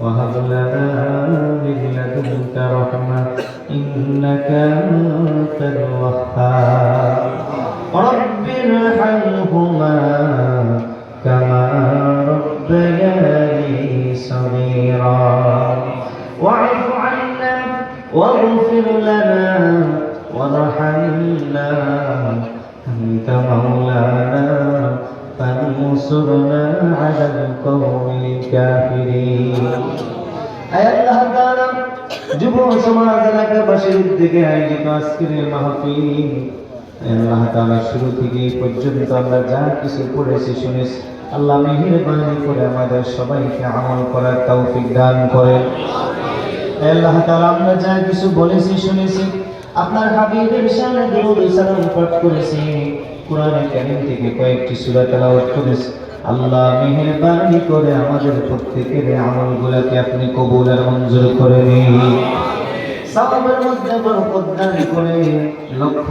وهب لنا من لدنك رحمة إنك أنت الوهاب. رب ارحمهما كما ربياني صغيرا. واعف عنا واغفر لنا وارحمنا. أنت مولانا فانصرنا على القوم الكافرين أي الله تعالى যুব সমাজ এলাকাবাসীর দিকে আয়োজিত আজকের এই মাহফিল আল্লাহ তাআলা শুরু থেকে এই পর্যন্ত আমরা যা কিছু পড়েছি শুনেছি আল্লাহ মেহেরবানি করে আমাদের সবাইকে আমল করার তৌফিক দান করেন আল্লাহ তাআলা আমরা যা কিছু বলেছি শুনেছি আপনার হাবিবের শানে দরুদ সালাম পাঠ করেছি। কোরআনে কারীম থেকে কয়েকটি সূরা তেলাওয়াত করেছি। আল্লাহ মেহেরবানি করে আমাদের প্রত্যেকের আমলগুলোকে আপনি কবুল আর মঞ্জুর করে নিন। সওয়াবের মধ্যে বরকত দান করে লক্ষ